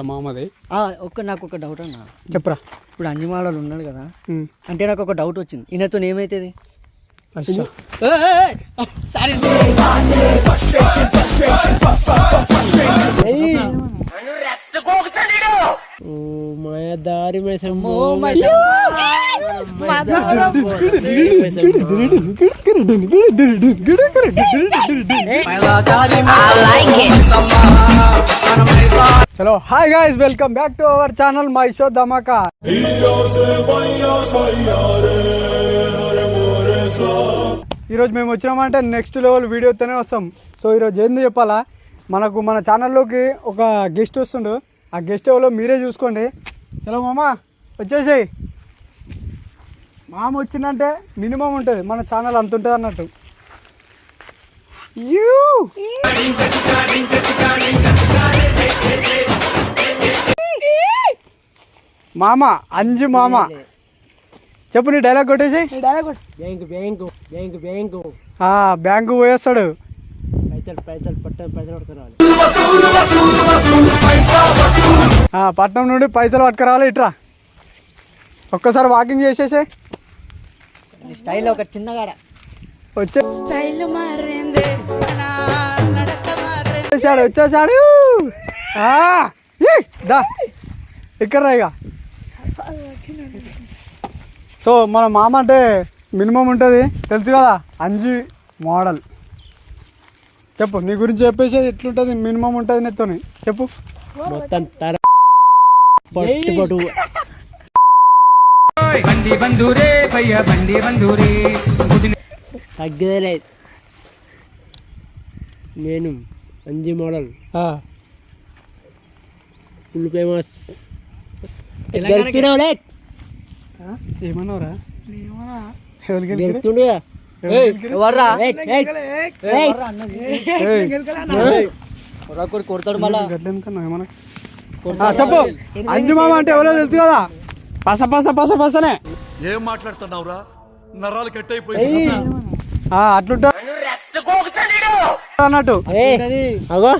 మామది. ఆ, ఒక్క నాకు ఒక డౌట్ అన్న. చెప్పరా. ఇప్పుడు అంజమాడలు ఉన్నాడు కదా. అంటే నాకు ఒక డౌట్ వచ్చింది. ఈయనతో ఏమైతుంది. సారీ. మాయదారి చలో hi guys welcome back to our channel my show Dhamaka ఈరోజు మేము వచ్చినామంటే నెక్స్ట్ లెవెల్ వీడియోతోనే వస్తాం. సో ఈరోజు ఏంది చెప్పాలా? మనకు మన ఛానల్లోకి ఒక గెస్ట్ వస్తుండు. ఆ గెస్ట్ ఎవరో మీరే చూసుకోండి. చలో మామ వచ్చేసేయి. మామ వచ్చిందంటే మినిమం ఉంటుంది. మన ఛానల్ అంత ఉంటుంది అన్నట్టు. మామ అంజు మామ. చెప్పు నీ డైలాగ్ కొట్టేసి బ్యాంకు బ్యాంకు బ్యాంకు బ్యాంకు. ఆ, బ్యాంకు పోయేస్తాడు. పైసలు పైసలు పట్ట పైసలు పట్టుకురావాలి. పట్నం నుండి పైసలు పట్టుకురావాలి ఇట్రా. ఒక్కసారి వాకింగ్ చేసేసే. స్టైల్ ఒక చిన్నగాడ వచ్చే. స్టైల్ మారింది వచ్చేసాడు వచ్చేసాడు. ఆ, ఈ, దా. ఇక్కడ రా ఇక. సో మన మామ అంటే మినిమం ఉంటుంది. తెలుసు కదా అంజి మోడల్. చెప్పు నీ గురించి చెప్పేసి ఎట్లుంటుంది? మినిమం ఉంటుంది నెత్తోని చెప్పు. మొత్తం తర పట్టు పట్టు తగ్గదలే నేను అంజి మోడల్. ఆ, ఫుల్ ఫేమస్. ఏమన్నావురా? గెలికిరు? కొడతాడు మళ్ళా. చెప్పు. అంజు మామ అంటే ఎవరో తెలుసు కదా. పస పస పస పసనే. ఏం మాట్లాడుతున్నావురా? నరాలు కట్ అయిపోయింది ఆ, అట్లుంటా. అన్నట్టు. అగో?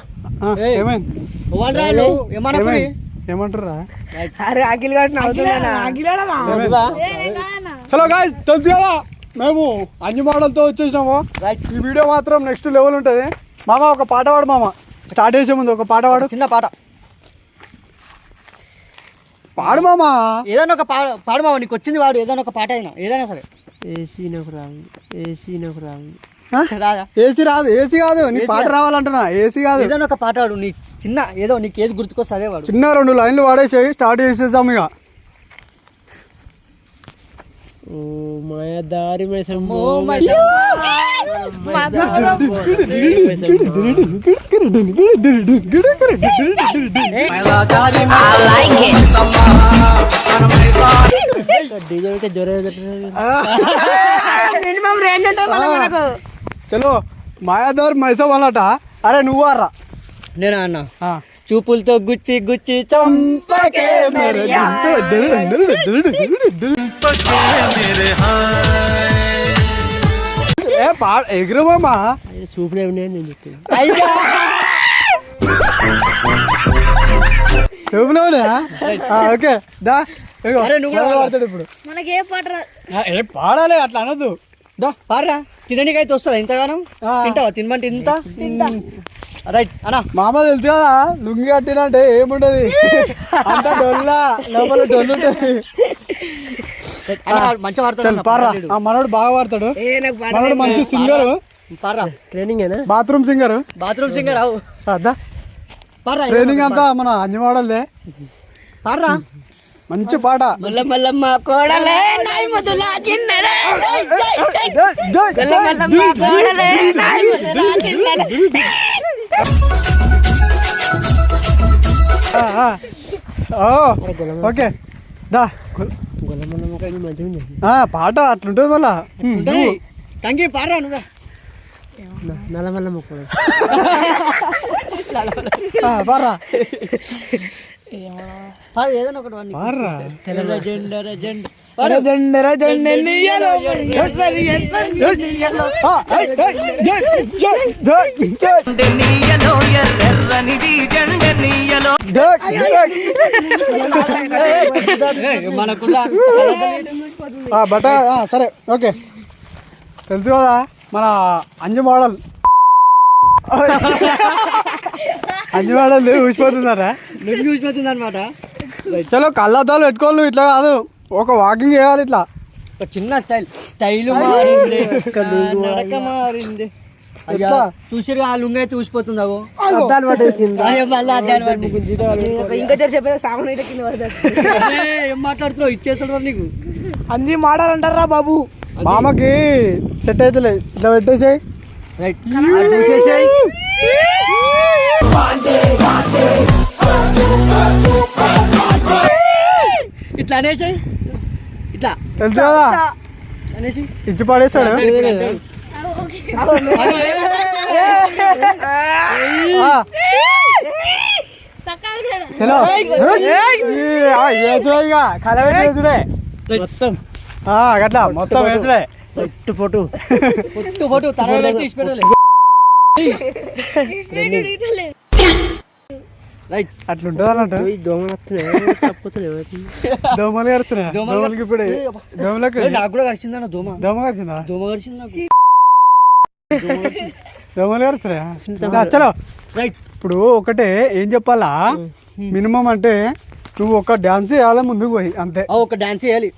ఏమంటారా అరే అఖిల్ చలో గాయస్ తెలుసు కదా? మేము అంజు మోడల్తో వచ్చేసినాము. ఈ వీడియో మాత్రం నెక్స్ట్ లెవెల్ ఉంటుంది. మామ ఒక పాట పాడు మామ. స్టార్ట్ చేసే ముందు ఒక పాట పాడు. చిన్న పాట. పాడు మామ. ఏదైనా ఒక పాట పాడు మామ నీకు వచ్చింది వాడు ఏదైనా ఒక పాట అయినా ఏదైనా సరే. ఏసీ నాకు రాదు ఏసీ నాకు రాదు? రాదా ఏసీ రాదు ఏసీ కాదు. నీ పాట రావాలంటున్నా. ఏసీ కాదు. ఏదైనా ఒక పాట వాడు నీ చిన్న ఏదో నీకు ఏది గుర్తుకొస్తే అదే వాడు చిన్న రెండు లైన్లు వాడేసి స్టార్ట్ చేసేద్దాం ఇక. మాయదారి చలో మాయాదార్ మైసవ్ అన్నట అరే నువ్వు అర్రా నేనా అన్న ఆ. చూపులతో గుచ్చి గుచ్చి చంపకే మెరియా. ఏ పా ఎగురు మామా సూపర్ ఉన్నాయని నేను చెప్తాను అయ్యా. ఓకే దా పాడతాడు ఇప్పుడు. మనకి ఏ పాట రా- ఆ, ఏ పాడాలి అట్లా అనొద్దు. దా తినడానికి అయితే వస్తుందా ఇంతగానం. తింటావా? తినమంటే ఇంత? రైట్ అన్నా మామ తెలుసు కదా లుంగి కట్టినంటే ఏముండదు అంత డొల్లా లోపల డొల్లు ఉంటుంది అన్న మంచిగా చల్ పాడతాడు పారా ఆ మనోడు బాగా పాడతాడు మనోడు మంచి సింగర్ పార్రా ట్రైనింగ్ ఏనా బాత్రూమ్ సింగర్ బాత్రూమ్ సింగర్ అవు అదా ట్రైనింగ్ అంతా మన అంజి మోడల్దే పార్రా మంచి పాట మల్ల మల్లమ్మ కోడలే నాయి ముద్దులా కిన్నెలే కోడలే నాయి ముద్దులా కిన్నెలే ఓకే దా పాట అట్లుంటుంది మళ్ళా. తంగి పార్రా నువ్వే నల్లమల్ల మొక్కలు ఆ, పారా ఏదైనా ఒకటి వాడిని పారా తెల్ల ఆ, సరే ఓకే తెలుసు కదా మన అంజు మోడల్ అంజు మోడల్ ఊసిపోతున్నారా నువ్వు చూసిపోతుంది అనమాట చలో కళ్ళద్దాలు పెట్టుకోవాలి ఇట్లా కాదు ఒక వాకింగ్ చేయాలి ఇట్లా. ఒక చిన్న స్టైల్. స్టైల్ మారింది. నడక మారింది. అయ్యా? చూసిరు ఆ లుంగ చూసిపోతుంది అవో అద్దాలు పట్టేసింది. ఇంకా తెలిసి సామాన్ ఇట్లా కింద ఏం మాట్లాడుతున్నావు? ఇచ్చేస్తాడు నీకు. అన్ని మాడాలంటారా బాబు? మామకి సెట్ అవుతలే ఇట్లా పెట్టేసాయి. రైట్. ఇట్లా అనేసాయి. ఇట్లా. అనేసి. ఇచ్చి పడేస్తాడు చలో. ఈ, ఆ, వేసుడే ఇక. కళ వేసుడే మొత్తం. ఆ, గట్లా మొత్తం వేసుడే పొట్టు పొట్టు. పొట్టు పొట్టు తర పెట్టి ఇచ్చి పెట్టలే రైట్ దోమలు దోమలకి ఇప్పుడు దోమలకి ఏ, నాకు కూడా కరిచిందన్న దోమ. దోమ కరిచిందా? దోమ కరిచింది నాకు. దోమలు కరుస్తున్నాయా చలో. రైట్ ఇప్పుడు ఒకటే ఏం చెప్పాలా? మినిమం అంటే నువ్వు ఒక డాన్స్ చేయాలి ముందుకు పోయి అంతే. ఆ, ఒక డాన్స్ చేయాలి.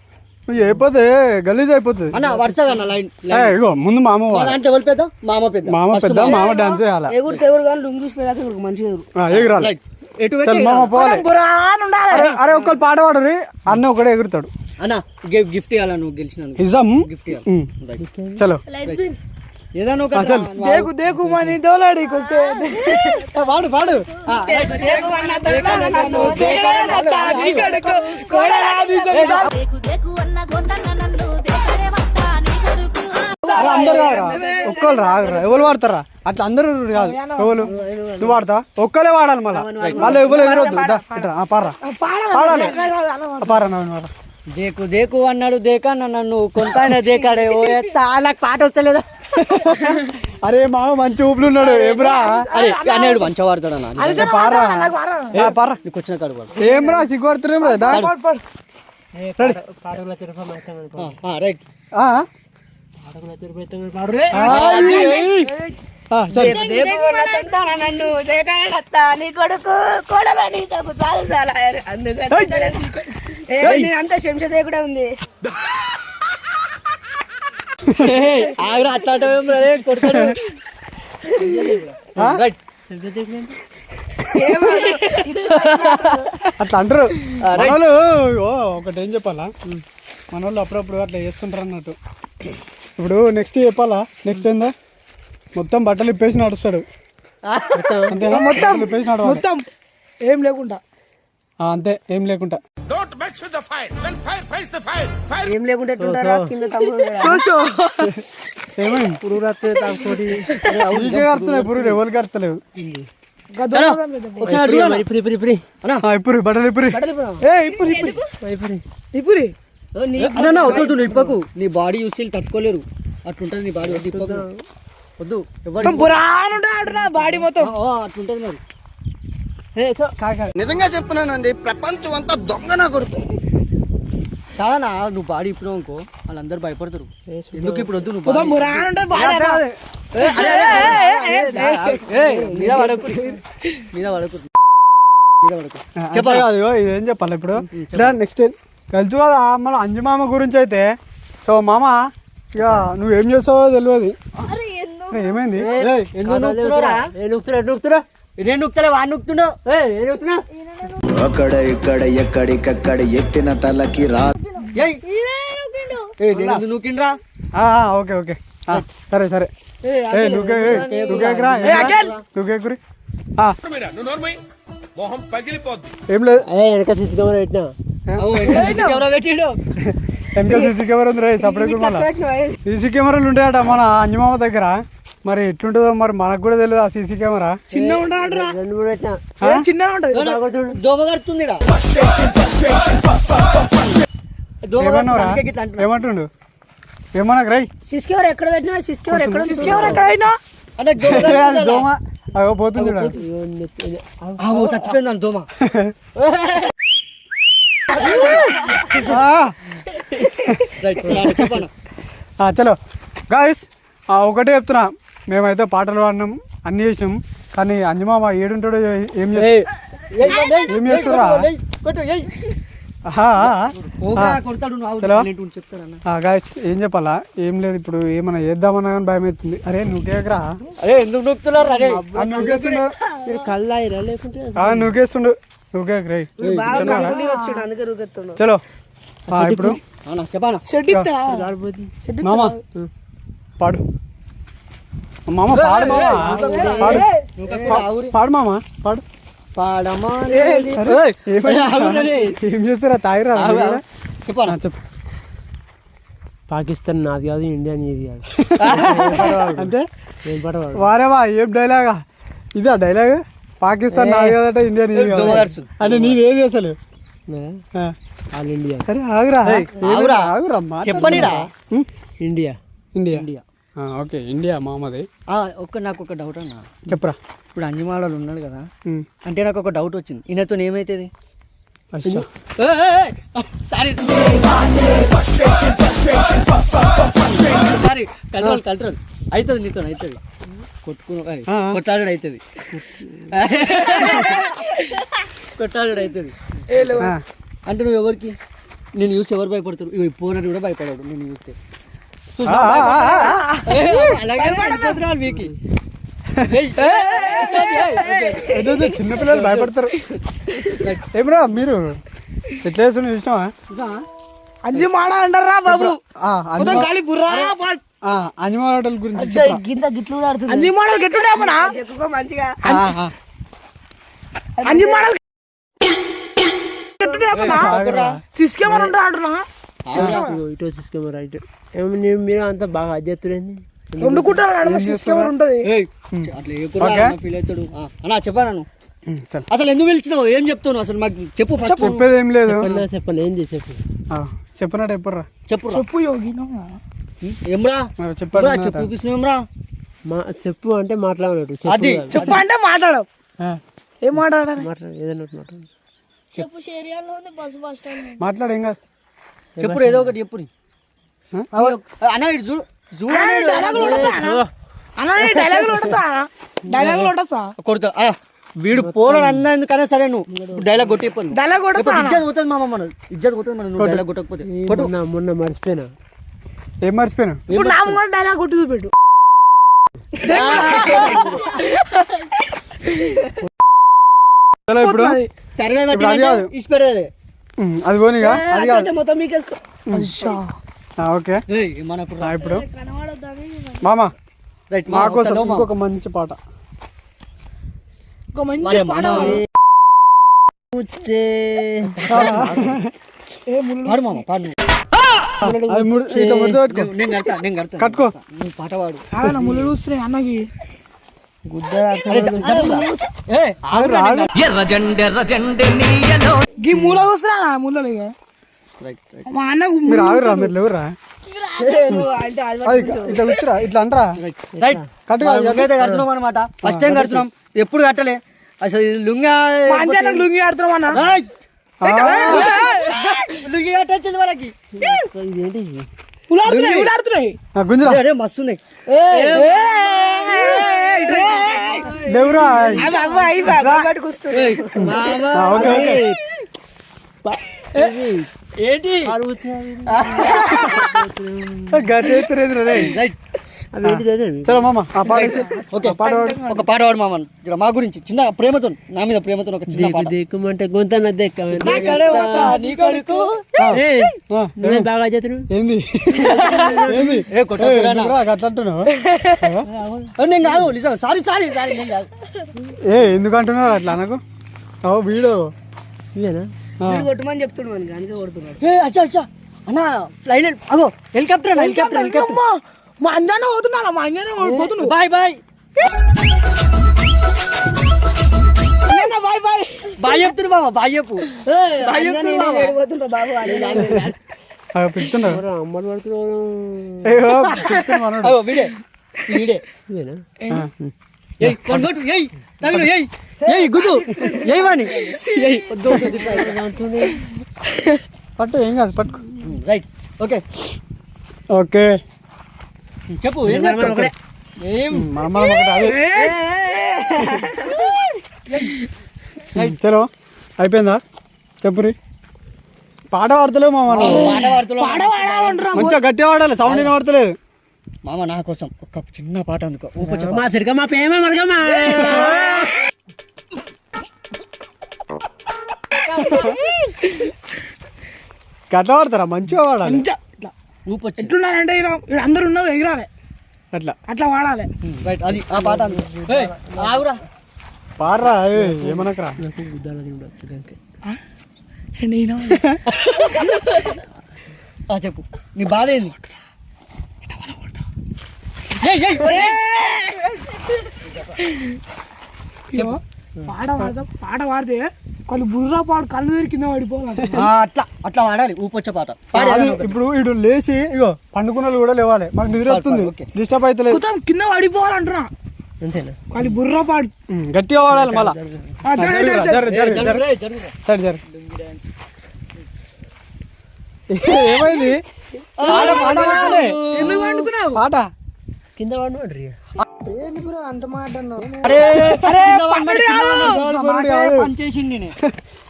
నువ్వు చేయకపోతే గలీజ్ అయిపోతుంది. అన్న వరుసగా అన్న లైన్ ఏ, ఇగో ముందు మామ ఎవరు పెద్ద? మామ పెద్ద. మామ First పెద్ద మామ. డాన్స్ చేయాలి? ఎగురు ఎవరు కానీ మంచిగా ఎగురు. ఆ, ఎగురాలి. అరే, ఒక్కరు పాట పాడరు అన్న ఒకడే ఎగురుతాడు. అన్న గిఫ్ట్ ఇవ్వాలా నువ్వు గెలిచినందుకు? ఇజం. గిఫ్ట్ ఇవ్వాలి రైట్ చలో. లైట్ బిల్ ఏదైనా ఒక చల్. దేకు దేకు మని దోలాడికి వస్తే పాడు పాడు దేకు దేకు అన్న గొంతన్న. అందరు కాదురా ఒక్కరు రాదురా ఎవరు వాడతారా? అట్లా అందరూ కాదు. ఎవరు? నువ్వు వాడతా? ఒక్కలే వాడాలి మళ్ళీ. మళ్ళీ ఎవరు పారా పాడాలి. ఆ, పారా నవ్వు పారా దేకు దేకు అన్నాడు దేకా నన్ను. కొంత ఆయన దేకాడే. ఓ ఎత్తా నాకు పాట వస్తలేదా? అరే మామ మంచి ఊపులు ఉన్నాడు. ఏమ్రా? అరే అనేడు మంచిగా వాడతాడు అన్న పారా నీకు వచ్చిన కాడు ఏమ్రా ఆ, ఆ, రైట్ నన్ను దేకాడత్తా నీ కొడుకు కోడలని తప్పు చాలు చాలా అందుకని అంత శంషదే కూడా ఉంది ఆగ్రా అట్లా కొడతాడు అంటారు మనోళ్ళు ఒకటి ఏం చెప్పాలా? మనోళ్ళు అప్పుడప్పుడు అట్లా చేస్తుంటారు అన్నట్టు. ఇప్పుడు నెక్స్ట్ చెప్పాలా? నెక్స్ట్ ఏందా? మొత్తం బట్టలు ఇప్పేసి నడుస్తాడు. అంతేనా? మొత్తం ఇప్పేసి నడవాలి. మొత్తం. ఏం లేకుండా. ఆ, అంతే ఏం లేకుండా. ఏం కింద తమ్ముడు ఏమైంది? పురుగు రాత్రి పురుగు కడతలేవు. ఇప్పుడు బట్టలు ఏ ఇప్పుడు ఇప్పుడు. ఇప్పుడు. అన్న వద్దు నువ్వు ఇప్పకు నీ బాడీ చూసి వీళ్ళు తట్టుకోలేరు అట్లుంటది నీ బాడీ వద్దు ఇప్పకు వద్దు ఎవరు బాడీ మొత్తం అట్లుంటది మరి నిజంగా చెప్తున్నానండి ప్రపంచం అంతా దొంగ నా కొడుకు కాదన్నా నువ్వు బాడీ ఇప్పినావు అనుకో వాళ్ళందరూ భయపడతారు ఎందుకు ఇప్పుడు వద్దు నువ్వు మీద పడకు మీద పడకు చెప్పాలి ఇది ఏం చెప్పాలి ఇప్పుడు నెక్స్ట్ తెలుసు కదా మన అంజు మామ గురించి అయితే సో మామ ఇక నువ్వేం చేస్తావో తెలియదు ఏమైంది? నేను వాడు అక్కడ ఇక్కడ ఎక్కడికక్కడ ఎత్తిన తలకి రా. నూకిండ్రా ఓకే ఓకే. ఆ, సరే సరే. నువ్వేకురా ఏం లేదు. వెనక పెట్టినా? సీసీ కెమెరా వెనక సీసీ కెమెరా ఉంది రే సపరేట్ సీసీ కెమెరాలు ఉంటాయట మన అంజమామ దగ్గర. మరి ఎట్లుంటుందో మరి మనకు కూడా తెలియదు ఆ సీసీ కెమెరా. చిన్న. ఏమంటుండు? ఏమన్నా రై సిస్కెవర్ ఎక్కడ పెట్టినా సిస్కెవర్ ఎక్కడ సిస్కెవర్ ఎక్కడ అయినా అంటే దోమ అగో పోతుంది. చచ్చిపోయింది దోమ ఆ, రైట్ సరే, చెప్పాను ఆ, చలో. గాయస్ ఒకటే చెప్తున్నా. మేమైతే పాటలు పాడినాం అన్ని చేసినాం. కానీ అంజమామ ఏడుంటాడో ఏం ఏం చెప్తానన్న గాయస్ ఏం చెప్పాలా? ఏం లేదు ఇప్పుడు ఏమన్నా చేద్దామన్నా కానీ భయం అవుతుంది అరే నువ్వుకేకరా అరే ఎందుకు నొక్కుతున్నారు? అరే. నువ్వుకేస్తుండు కళ్ళాయిరా లేకుంటే నువ్వుకేస్తుండు చలో. ఇప్పుడు? మామ. పాడు. మామ పాడు మామ. పాడు. పాడు మామ పాడు. పాడమా అరే, ఏమైంది? ఏం చేస్తారా తాగిరా చెప్పానా? చెప్పు. పాకిస్తాన్ నాది కాదు ఇండియా నీది కాదు. అంటే వారేవా ఏం డైలాగా ఇదా డైలాగ్ పాకిస్తాన్ నాది కదట ఇండియా నీది కాదు. దొంగగడుసు. అంటే నీది ఏది అసలు. All India. అరే ఆగురా. ఆగురా. ఆగురా మాట్లాడు. చెప్పనిరా ఉం? India. India. India. Okay India మామది. ఒక్క నాకు ఒక డౌట్ అన్న. చెప్పురా. ఇప్పుడు అంజమాడలు ఉన్నాడు కదా. అంటే నాకు ఒక డౌట్ వచ్చింది. ఈయనతో ఏమైతుంది. సారీ. సారీ కంట్రోల్ కంట్రోల్ అవుతుంది నీతో అవుతుంది. కొట్టుకుని ఆ. కొట్టాడు అవుతుంది కొట్టాడు అవుతుంది అంటే నువ్వు ఎవరికి నేను చూసి ఎవరు భయపడతారు ఇవి పోనని కూడా భయపడాడు నేను చూస్తే ఏదో చిన్నపిల్లలు భయపడతారు ఏమరా మీరు ఎట్లా చూసినావా అంజి మాడ అంటారా బాబు ఖాళీ బుర్రా గురించి చెప్పురా. గింత గిట్లు ఆడుతుంది. మాడలు మంచిగా. మాడలు ఉంటా ఇటో రైట్ ఏమి మీరు అంత బాగా అధ్యతులేంది రెండు కుట్టాలు నడుమ సిస్కెవర్ ఉంటది. అట్లా ఏ కూడా ఫీల్ అవుతాడు. ఆ, అన్నా చెప్పాను. అసలు ఎందుకు పిలిచినావు? ఏం చెప్తావు అసలు మాకు చెప్పు ఫస్ట్ చెప్పేది ఏం లేదు. చెప్పండి ఏంది చెప్పు? చెప్పినట్టు ఎప్పుడురా చెప్పు. చెప్పు యోగి ఏమ్రా? మరి ఎప్పుడా చెప్పాడు చెప్పు మా చెప్పు అంటే మాట్లాడడు చెప్పు అది. చెప్పు అంటే మాట్లాడవు ఏం మాట్లాడాలి? మాట్లాడు ఏదైనా మాట్లాడు. చెప్పు షేరియాలో ఉంది బస్సు బస్ స్టాండ్ మాట్లాడు ఏం కాదు చెప్పు ఏదో ఒకటి చెప్పు అన్న ఇటు చూడు కొడతా వీడు పోరాడు అన్నందుకనే సరే నువ్వు. డైలాగ్ కొట్టి డైలాగ్ ఇప్పుడు ఇజ్జత్ పోతుంది మామ మన ఇజ్జత్ పోతుంది మన డైలాగ్ కొట్టకపోతే. మొన్న మర్చిపోయినా. ఏం మర్చిపోయాను? ఇప్పుడు నా ముంగడ డైలాగ్ కొట్టి చూపెట్టు ఇప్పుడు. అది కాదు. పోనీగా అది కాదు. మొత్తం మీకేసుకో. ఆ, ఓకే. ఆ, ఇప్పుడు. మామ. రైట్ మా కోసం ఇంకొక మంచి పాట. ఒక మంచి పాట పాడు మామ పాడు. కట్టుకో. పాట పాడు. ముళ్ళు చూస్తున్నాయి అన్నకి. గీ మూల ఇక. మా అన్నకు మీరు ఆగురా మీరు లేవురా? అది ఇట్లా అంటారా? అనమాట ఫస్ట్ టైం కడుతున్నాం. ఎప్పుడు కట్టలే. అసలు లుంగా లుంగి ఆడుతున్నాం అన్న. రైట్. లుంగి కట్టొచ్చింది వాళ్ళకి ఇదేంటి గుంజరా అరే మస్తు ఉన్నాయి లేవురా ఏంటి రైట్ ఒక పాట పాడు మామ. మా గురించి చిన్న ప్రేమతో నా మీద ప్రేమతో ఒక చిన్న పాట. దేకుమంటే గొంతన దేక్క నీ కొడుకు. ఏయ్, ఆ, నువ్వే బాగా ఏంది? ఏంది? ఏ ఏ, నేను కాదు నిజం. సారీ సారీ సారీ నేను కాదు. ఏ ఎందుకు అట్లా అనకు? ఓ వీడు. వీడు కొట్టమని చెప్తున్నాడు మనకి అందుకే కొడుతున్నాడు. ఏ అచ్చా అచ్చా. అన్న ఫ్లైట్ అగో హెలికాప్టర్ అన్న హెలికాప్టర్ హెలికాప్టర్ మా అంజాన పోతున్నా మా అంజాన పోతున్నావు bye bye. Bye bye. Bye చెప్తున్నా మామ బాయ్ చెప్పు. బాయ్ చెప్తున్నా బాబు వీడే వీడే. ఏయ్ ఏయ్ తగులు ఏయ్ ఏయ్ గుద్దు. ఏయ్ ఏయ్ పట్టు ఏం కాదు పట్టుకో. Right okay. ఓకే. చెప్పు ఏం చెప్తావు? ఏం? మన మనం ఒకటి అదే చలో అయిపోయిందా? చెప్పురి. పాట పాడతలేవు మామ మంచిగా గట్టిగా పాడాలి సౌండ్ వినబడతలేదు మామ నా కోసం ఒక చిన్న పాట అందుకో. మా సరిగా మా ప్రేమ మరగమా? గట్లా పాడతారా? మంచిగా పాడాలి. ఊప వచ్చి. ఎట్లున్నారంటే ఈడ అందరు ఉన్నారు ఎగిరాలి. అట్లా. అట్లా వాడాలి. రైట్ అది ఆ పాట ఆగురా. పాడరా ఏ, ఏమనకరా? నేను? ఆ చెప్పు. నీ బాధ ఏంది? ఏయ్, ఏయ్, ఇగో, పాట పాడతా పాట పాడితే కొన్ని బుర్రా పాడు కళ్ళు తెరి కింద పడిపోవాలి. అట్లా అట్లా వాడాలి ఊపొచ్చే పాట. ఇప్పుడు ఇడు లేచి ఇగో పండుకున్న వాళ్ళు కూడా లేవాలి. మాకు నిద్ర వస్తుంది. డిస్టర్బ్ మొత్తం కింద పడిపోవాలంటున్నా. అంతేనా కొన్ని బుర్రా పాడు. గట్టిగా పాడాలి మళ్ళా. సరే ఏమైంది? పాట కింద వాడు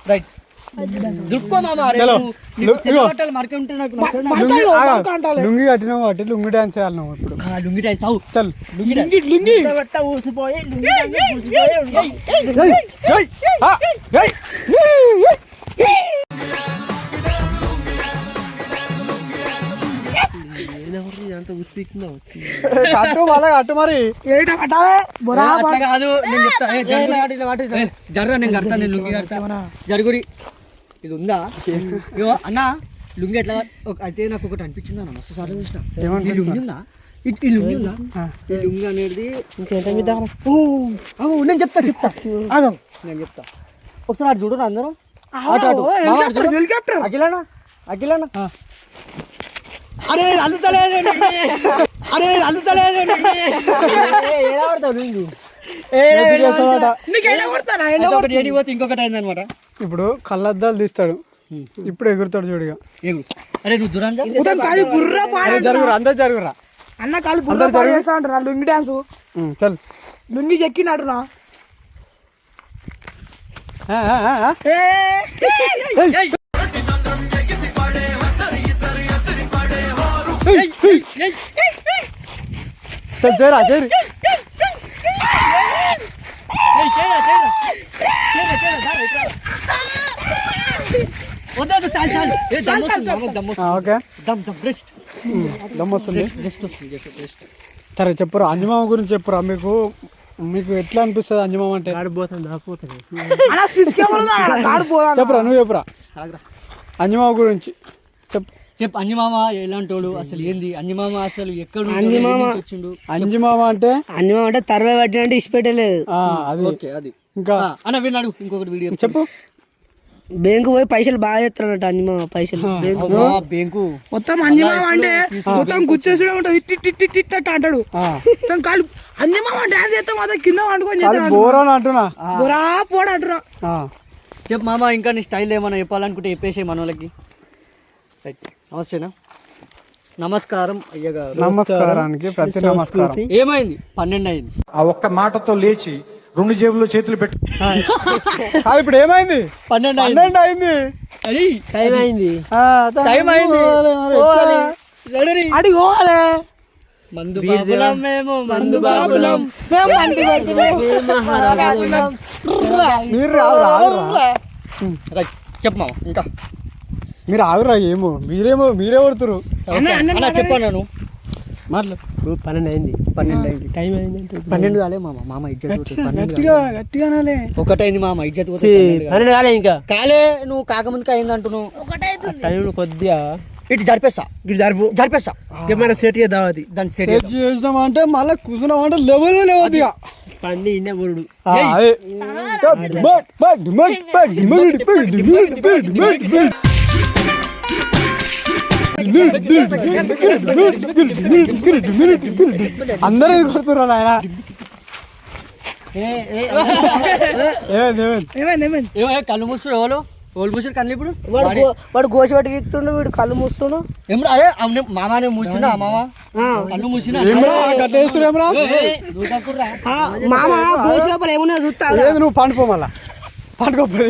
రైట్. నచ్చదు. లుంగి. పక్క అంటాడు. లుంగి కట్టినావు కాబట్టి లుంగి డాన్స్ చేయాలి నువ్వు ఇప్పుడు. ఆ, లుంగి టై చావు. చల్. లుంగి టై. లుంగి లుంగి. ఊసిపోయి ఏయ్, ఏయ్, ఇదంతా వచ్చి కట్టు వాళ్ళ కట్టు మరి. ఏట కట్టాలి కాదు నేను చెప్తా. జరుగు. నేను కడతా నేను లుంగి కడతా. జరుగురి ఇది ఉందా ఇగో అన్న లుంగి ఎట్లా అయితే నాకు ఒకటి అనిపించింది అన్న మస్తు సార్లు చూసిన. ఈ లుంగి ఉందా? ఈ లుంగి ఉందా? ఈ లుంగి అనేది ఇంకెంత మీ దగ్గర ఓ, అగో, నేను చెప్తా చెప్తా. అదో నేను చెప్తా. ఒకసారి అటు చూడరు అందరం. అటు అటు. అఖిలనా అఖిలనా అరే అందుతలేదు అరే అందుతలేదు ఎలా పడతావు ఇంకొకటి అయిందనమాట ఇప్పుడు కళ్ళద్దాలు తీస్తాడు ఇప్పుడు ఎగురుతాడు చూడిగా ఏగు అరే నువ్వు జరుగురా అందరు జరుగురా అన్న కాలి బుర్రా చేస్తా అంటారు లుంగి డాన్స్ చల్ లుంగి చెక్కినట్టురా ఆ, ఆ, చేరా చేరి వద్దు చాలు చాలు ఏ దమ్ వస్తుంది మామకు దమ్ ఆ, వస్తుంది ఓకే దమ్ దమ్ రెస్ట్ దమ్మొస్తుంది రెస్ట్ వస్తుంది జస్ట్ రెస్ట్ సరే చెప్పురా. అంజమామ గురించి చెప్పురా. మీకు మీకు ఎట్లా అనిపిస్తుంది అంజమామ అంటే? ఆడిపోతుంది చెప్పురా నువ్వు చెప్పురా. అంజమామ గురించి చెప్పు చెప్పు అంజమామ ఎలాంటోడు? అసలు ఏంది? అంజమామ అసలు ఎక్కడ నుంచి వచ్చిండు అంజమామ అంటే? అన్నం అంటే తరవై పట్టినట్టు ఇచ్చిపెట్టలేదు ఆ, అది. ఓకే అది. ఇంకా? ఆ, అన్న విన్నాడు ఇంకొకటి వీడియో చెప్పు. బ్యాంకు పోయి పైసలు బాగా చేస్తానట అన్నిమ పైసలు. బ్యాంకు. మొత్తం అంజమామ అంటే మొత్తం గుచ్చేసుడే ఉంటది. ఇట్టి ఇట్టి ఇట్టి ఇట్టి అట్ట అంటాడు. ఆ, మొత్తం కాలు అంజమామ డాన్స్ చేస్తే మాత్రం కింద వండుకొని బోర్ అంటున్నా. బురా పోడు అంటున్నా. చెప్పు మామ ఇంకా నీ స్టైల్ ఏమన్నా చెప్పాలనుకుంటే చెప్పేసి మన వాళ్ళకి రైట్. నమస్తేనా? నమస్కారం అయ్య గారు నమస్కారానికి ప్రతి నమస్కారం. ఏమైంది? పన్నెండు అయింది ఆ ఒక్క మాటతో లేచి రెండు జేబుల్లో చేతులు పెట్టి. ఇప్పుడు ఏమైంది? పన్నెండు అయింది పన్నెండు అయింది అది టైం అయింది ఆ, టైం అయింది మరి, పోవాలి. మందు బాబులం మేము మందు బాబులం. మేము మంది కొడుతున్నాం. మీరు రాదు రాదురా రైట్ చెప్పు మామ ఇంకా. మీరు ఆగురా ఏమో మీరేమో మీరే కొడుతురు చెప్పాను నేను మాట్లాడు ఇప్పుడు పన్నెండు అయింది పన్నెండు అయింది టైం అయింది పన్నెండు కాలే మామ మామ ఇజ్జత్ గట్టిగా గట్టిగానే ఒకటైంది మామ ఇజ్జత్ పన్నెండు కాలే. ఇంకా కాలే నువ్వు కాకముందుకు అయింది అంటున్నావు టైం కొద్దిగా ఇటు జరిపేస్తా ఇటు జరుపు జరిపేస్తా కెమెరా సెట్ చేద్దాం అది దాన్ని సెట్ చేసినాం అంటే మళ్ళీ కూర్చున్నాం అంటే లెవెల్ లేవద్దు ఇక పండి ఇండే బొరుడు ఆ, అదే. Demand, back, demand, back, demand, back, అందరూ ఇది కొడుతున్నారు ఆయన కళ్ళు మూస్తుడు ఎవరు? ఎవరు మూసారు కళ్ళు ఇప్పుడు? వాడు వాడే. గోసి పట్టి వీక్తుండు వీడు కళ్ళు మూస్తుండు. ఏం రా, అరే అవునే, మామానే మూసినా మామ? కళ్ళు మూసినా ఏమరా మామ గోసి లోపల ఏమున్నాయో చూస్తా లేదు నువ్వు పండుకో మళ్ళా? పండుకోపడి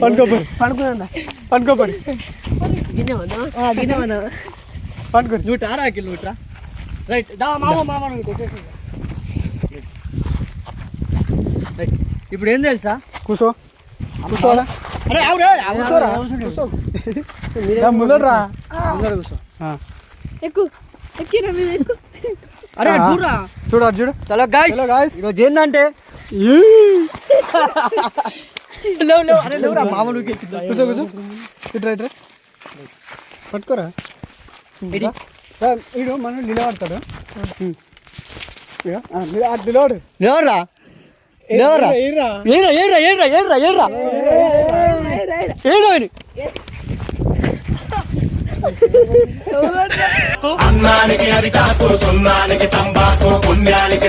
పండుకోపడి పడుకున్నా పండుకోపడి గిన్నె టారా కిల్ రైట్ దా మామ మామ నువ్వు కొట్టేసి రైట్ ఇప్పుడు ఏం తెలుసా? అరే అవురే ముందరా ఆ. ఎక్కు ఎక్కిన మీద ఎక్కు. అరే ఆ. చూడరా చూడు అటు చూడు. చలో గాయ్స్ Hello, guys. ఈరోజు ఏంటంటే. లేవు లేవు. అరే లేవురా మామ నువ్వు కూర్చో కూర్చో ఇట్రా ఇట్రా పట్టుకోరా? ఈడు మనం నిలబడతాడు. నిలబడు. లేవరా ఏరా ఏరా ఏరా ఏరా ఏరా ఏరా ఏరా ఇది. అన్నానికి అరిటాకు సున్నానికి తంబాకు పుణ్యానికి